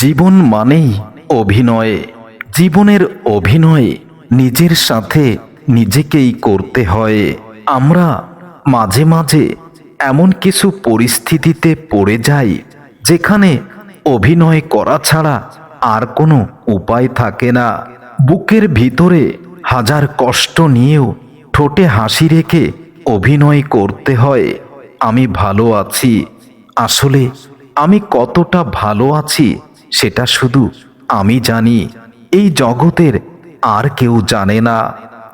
জীবন মানেই অভিনয়। জীবনের অভিনয়ে নিজের সাথে নিজেকেই করতে হয়। আমরা মাঝে মাঝে এমন কিছু পরিস্থিতিতে পড়ে যাই, যেখানে অভিনয় করা ছাড়া আর কোনো উপায় থাকে না। বুকের ভিতরে হাজার কষ্ট নিয়েও ঠোঁটে হাসি রেখে অভিনয় করতে হয়। আমি ভালো আছি। আসলে আমি কতটা ভালো আছি সেটা শুধু আমি জানি। এই জগতের আর কেউ জানে না।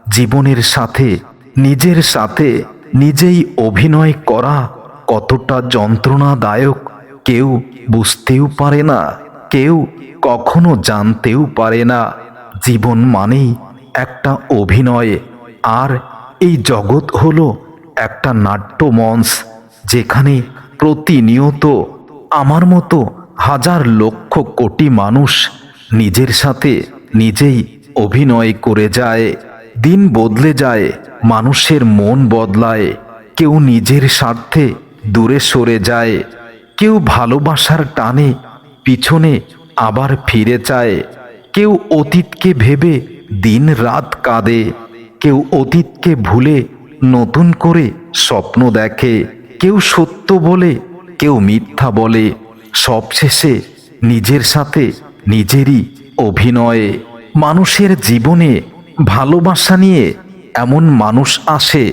জীবনের সাথে, নিজের সাথে, নিজেই অভিনয় করা কতটা যন্ত্রণাদায়ক কেউ বুঝতেও পারে না। কেউ কখনো জানতেও পারে না। জীবন মানেই একটা অভিনয়। আর এই জগৎ হলো একটা নাট্যমঞ্চ যেখানে প্রতিনিয়ত আমার মতো হাজার লক্ষ কোটি মানুষ নিজের সাথে নিজেই অভিনয় করে যায়, দিন বদলে যায়, মানুষের মন বদলায়, কেউ নিজের স্বার্থে দূরে সরে যায়, কেউ ভালোবাসার টানে পিছনে আবার ফিরে চায় কেউ অতীতকে ভেবে দিন রাত কাঁদে, কেউ অতীতকে ভুলে নতুন করে স্বপ্ন দেখে, কেউ সত্য বলে, কেউ মিথ্যা বলে। সবশেষে নিজের সাথে নিজেরই অভিনয়ে, মানুষের জীবনে ভালোবাসা নিয়ে এমন মানুষ আসে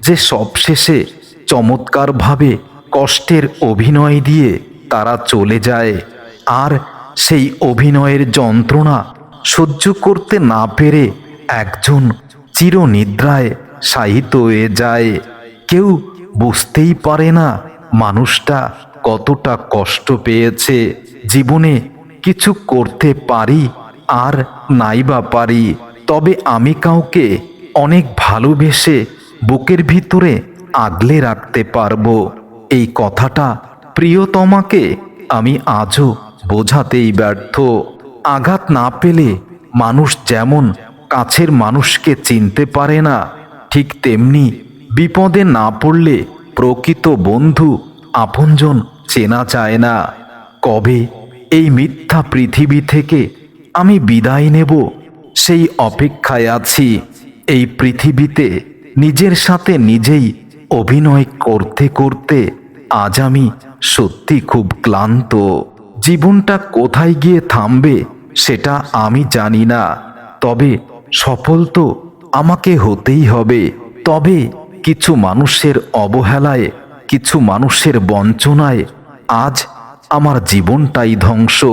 যে সবশেষে চমৎকারভাবে কষ্টের অভিনয় দিয়ে তারা চলে যায়। আর সেই অভিনয়ের যন্ত্রণা সহ্য করতে না পেরে একজন চিরনিদ্রায় শায়িত হয়ে যায়। কেউ বুঝতেই পারে না মানুষটা কতটা কষ্ট পেয়েছে জীবনে কিছু করতে পারি আর নাই বা পারি। তবে আমি কাউকে অনেক ভালোবেসে বুকের ভিতরে আগলে রাখতে পারব। এই কথাটা প্রিয়তমাকে আমি আজও বোঝাতেই ব্যর্থ। আঘাত না পেলে মানুষ যেমন কাছের মানুষকে চিনতে পারে না, ঠিক তেমনি বিপদে না পড়লে প্রকৃত বন্ধু আপনজন চেনা যায় না। কবে এই মিথ্যা পৃথিবী থেকে আমি বিদায় নেব? সেই অপেক্ষায় আছি। এই পৃথিবীতে নিজের সাথে নিজেই অভিনয় করতে করতে আজ আমি সত্যি খুব ক্লান্ত। জীবনটা কোথায় গিয়ে থামবে সেটা আমি জানি না। তবে সফল তো আমাকে হতেই হবে। তবে কিছু মানুষের অবহেলায় কিছু মানুষের বঞ্চনায় আজ আমার জীবনটাই ধ্বংস।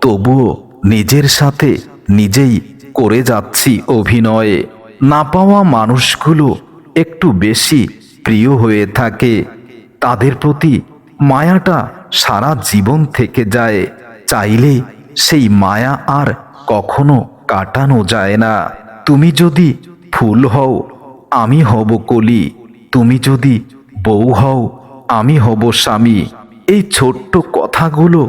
তবুও নিজের সাথে নিজেই করে যাচ্ছি অভিনয়ে। না পাওয়া মানুষগুলো একটু বেশি প্রিয় হয়ে থাকে। তাদের প্রতি মায়াটা সারা জীবন থেকে যায়। চাইলে সেই মায়া আর কখনো কাটানো যায় না। তুমি যদি ফুল হও, আমি হব কলি। তুমি যদি বউ হও, আমি হব স্বামী। এই ছোট্ট কথাগুলো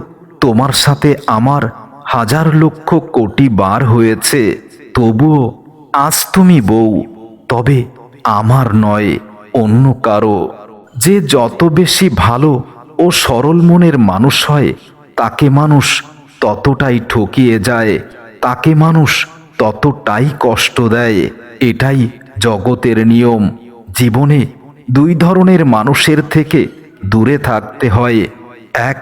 তোমার সাথে আমার হাজার লক্ষ কোটি বার হয়েছে। তবুও আজ তুমি বউ, তবে আমার নয়, অন্য কারও। যে যত বেশি ভালো ও সরল মনের মানুষ হয়, তাকে মানুষ ততটাই ঠকিয়ে যায়, তাকে মানুষ ততটাই কষ্ট দেয়। এটাই জগতের নিয়ম। জীবনে দুই ধরনের মানুষের থেকে দূরে থাকতে হয়। এক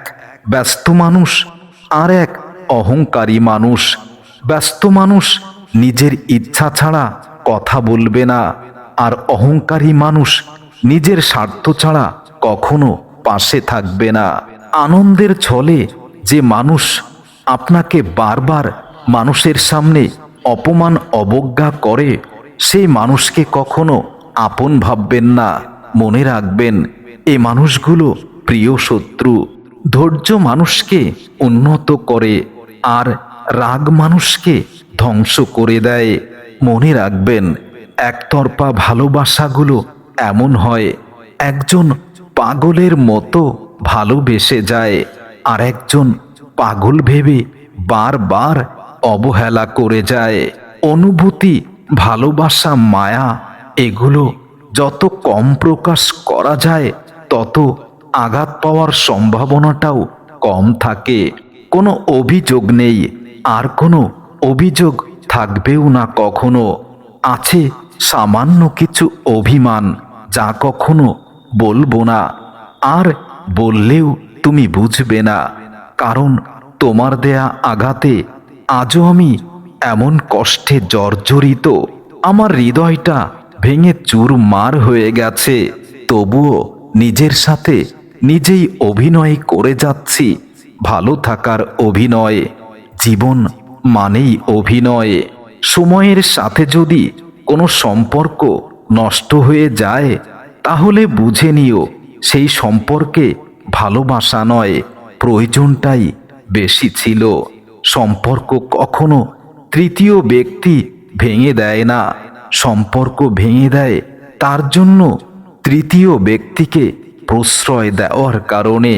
ব্যস্ত মানুষ, আর এক অহংকারী মানুষ। ব্যস্ত মানুষ নিজের ইচ্ছা ছাড়া কথা বলবে না, আর অহংকারী মানুষ নিজের স্বার্থ ছাড়া কখনো পাশে থাকবে না। আনন্দের ছলে যে মানুষ আপনাকে বারবার মানুষের সামনে অপমান, অবজ্ঞা করে, সেই মানুষকে কখনো আপন ভাববেন না। মনে রাখবেন, এ মানুষগুলো প্রিয় শত্রু। ধৈর্য মানুষকে উন্নত করে আর রাগ মানুষকে ধ্বংস করে দেয়। মনে রাখবেন, একতরফা ভালোবাসাগুলো এমন হয়, একজন পাগলের মতো ভালোবেসে যায়, আর একজন পাগল ভেবে বারবার অবহেলা করে যায়। অনুভূতি, ভালোবাসা, মায়া, এগুলো যত কম প্রকাশ করা যায়, তত আঘাত পাওয়ার সম্ভাবনাটাও কম থাকে। কোনো অভিযোগ নেই, আর কোনো অভিযোগ থাকবেও না কখনো। আছে সামান্য কিছু অভিমান, যা কখনো বলব না। আর বললেও তুমি বুঝবে না, কারণ তোমার দেয়া আঘাতে আজও আমি এমন কষ্টে জর্জরিত। আমার হৃদয়টা ভেঙে চুরমার হয়ে গেছে। তবুও নিজের সাথে নিজেই অভিনয় করে যাচ্ছি। ভালো থাকার অভিনয়, জীবন মানেই অভিনয়। সময়ের সাথে যদি কোনো সম্পর্ক নষ্ট হয়ে যায়, তাহলে বুঝে নিও সেই সম্পর্কে ভালোবাসা নয়, প্রয়োজনটাই বেশি ছিল। সম্পর্ক কখনো তৃতীয় ব্যক্তি ভেঙে দেয় না। সম্পর্ক ভেঙে দেয়, তার জন্য তৃতীয় ব্যক্তিকে প্রশ্রয় দেওয়ার কারণে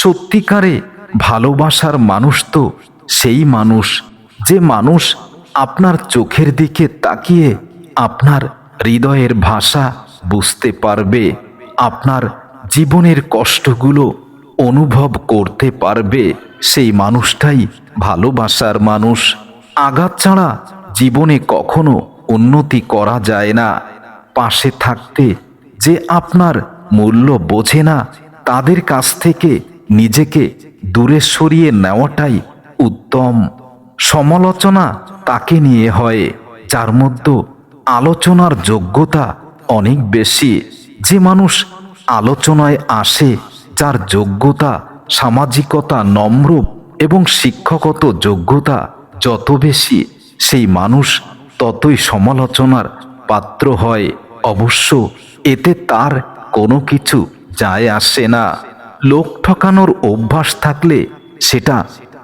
সত্যিকারে ভালোবাসার মানুষ তো সেই মানুষ যে মানুষ আপনার চোখের দিকে তাকিয়ে আপনার হৃদয়ের ভাষা বুঝতে পারবে, আপনার জীবনের কষ্টগুলো অনুভব করতে পারবে, সেই মানুষটাই ভালোবাসার মানুষ। আঘাত ছাড়া জীবনে কখনো উন্নতি করা যায় না। পাশে থাকতে যে আপনার মূল্য বোঝে না, তাদের কাছ থেকে নিজেকে দূরে সরিয়ে নেওয়াটাই উত্তম। সমালোচনা তাকে নিয়ে হয়, যার মধ্যে আলোচনার যোগ্যতা অনেক বেশি। যে মানুষ আলোচনায় আসে, যার যোগ্যতা সামাজিকতা নম্র এবং শিক্ষকত যোগ্যতা যত বেশি, সেই মানুষ ততই সমালোচনার পাত্র হয়। অবশ্য এতে তার কোনো কিছু যায় আসে না। লোক ঠকানোর অভ্যাস থাকলে সেটা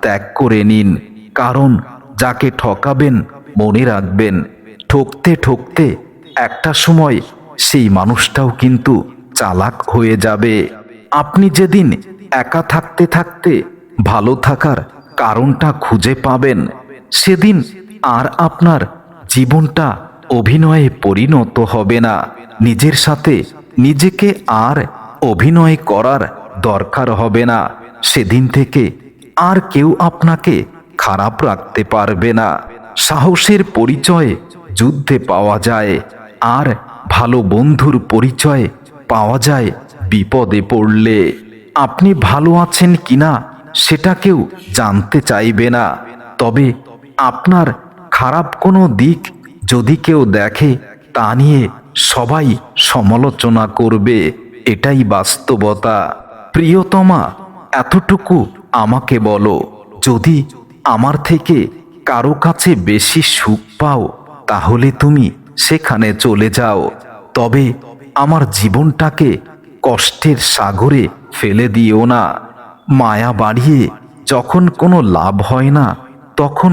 ত্যাগ করে নিন, কারণ যাকে ঠকাবেন মনে রাখবেন। ঠকতে ঠকতে একটা সময় সেই মানুষটাও কিন্তু চালাক হয়ে যাবে। আপনি যেদিন একা থাকতে থাকতে ভালো থাকার কারণটা খুঁজে পাবেন, সেদিন আর আপনার জীবনটা অভিনয়ে পরিণত হবে না। নিজের সাথে নিজেকে আর অভিনয় করার দরকার হবে না। সেদিন থেকে আর কেউ আপনাকে খারাপ রাখতে পারবে না। সাহসের পরিচয় যুদ্ধে পাওয়া যায়, আর ভালো বন্ধুর পরিচয় পাওয়া যায় বিপদে পড়লে। আপনি ভালো আছেন কিনা সেটা কেউ জানতে চাইবে না। তবে আপনার খারাপ কোনো দিক যদি কেউ দেখে, তা নিয়ে সবাই সমালোচনা করবে। এটাই বাস্তবতা। প্রিয়তমা, এতটুকু আমাকে বলো, যদি আমার থেকে কারও কাছে বেশি সুখ পাও, তাহলে তুমি সেখানে চলে যাও। তবে আমার জীবনটাকে কষ্টের সাগরে ফেলে দিও না। মায়া বাড়িয়ে যখন কোনো লাভ হয় না, তখন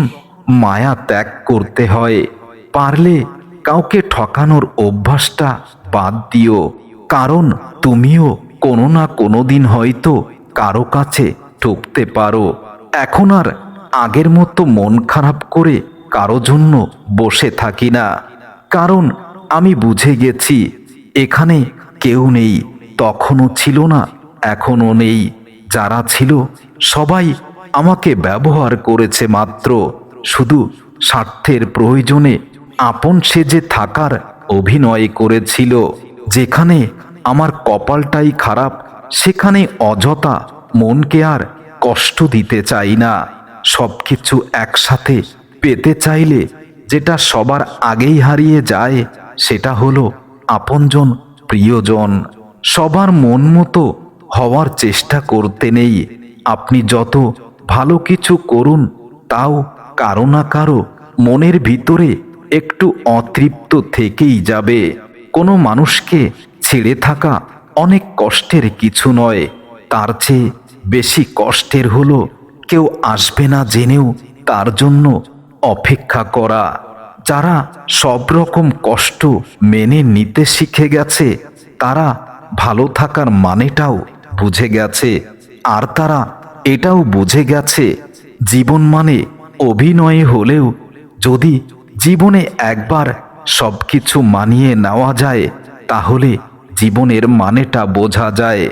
মায়া ত্যাগ করতে হয়। পারলে কাউকে ঠকানোর অভ্যাসটা বাদ দিও। কারণ তুমিও কোনো না কোনো দিন হয়তো কারও কাছে ঠকতে পারো। এখন আর আগের মতো মন খারাপ করে কারও জন্য বসে থাকি না। কারণ আমি বুঝে গেছি, এখানে কেউ নেই, তখনও ছিল না, এখনও নেই। যারা ছিল, সবাই আমাকে ব্যবহার করেছে মাত্র। শুধু স্বার্থের প্রয়োজনে আপন সেজে থাকার অভিনয় করেছিল। যেখানে আমার কপালটাই খারাপ, সেখানে অযথা মনকে আর কষ্ট দিতে চাই না। সব কিছু একসাথে পেতে চাইলে যেটা সবার আগেই হারিয়ে যায়, সেটা হলো আপনজন, প্রিয়জন। সবার মন মতো হওয়ার চেষ্টা করতে নেই। আপনি যত ভালো কিছু করুন, তাও কারও না কারও মনের ভিতরে একটু অতৃপ্ত থেকেই যাবে। কোনো মানুষকে ছেড়ে থাকা অনেক কষ্টের কিছু নয়। তার চেয়ে বেশি কষ্টের হলো কেউ আসবে না জেনেও তার জন্য অপেক্ষা করা। যারা সব রকম কষ্ট মেনে নিতে শিখে গেছে, তারা ভালো থাকার মানেটাও বুঝে গেছে। আর তারা এটাও বুঝে গেছে, জীবন মানে অভিনয় হলেও যদি জীবনে একবার সব কিছু মানিয়ে নেওয়া যায়, তাহলে জীবনের মানেটা বোঝা যায়।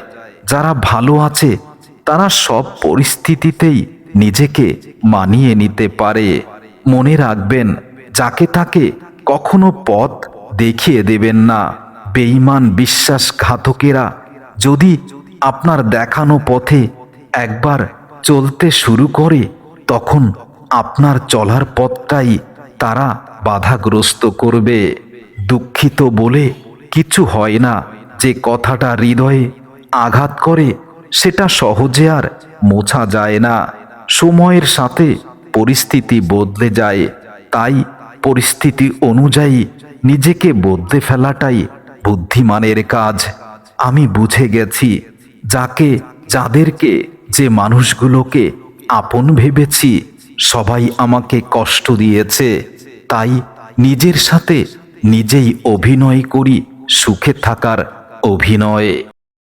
যারা ভালো আছে, তারা সব পরিস্থিতিতেই নিজেকে মানিয়ে নিতে পারে। মনে রাখবেন, যাকে তাকে কখনো পথ দেখিয়ে দেবেন না। বেঈমান বিশ্বাসঘাতকেরা যদি আপনার দেখানো পথে একবার চলতে শুরু করে, তখন আপনার চলার পথটাই তারা বাধাগ্রস্ত করবে। দুঃখিত বলে কিছু হয় না। যে কথাটা হৃদয়ে আঘাত করে, সেটা সহজে আর মোছা যায় না। সময়ের সাথে পরিস্থিতি বদলে যায়। তাই পরিস্থিতি অনুযায়ী নিজেকে বদলে ফেলাটাই বুদ্ধিমানের কাজ। আমি বুঝে গেছি, যাকে, যাদেরকে, যে মানুষগুলোকে আপন ভেবেছি সবাই আমাকে কষ্ট দিয়েছে তাই নিজের সাথে নিজেই অভিনয় করি সুখে থাকার অভিনয়।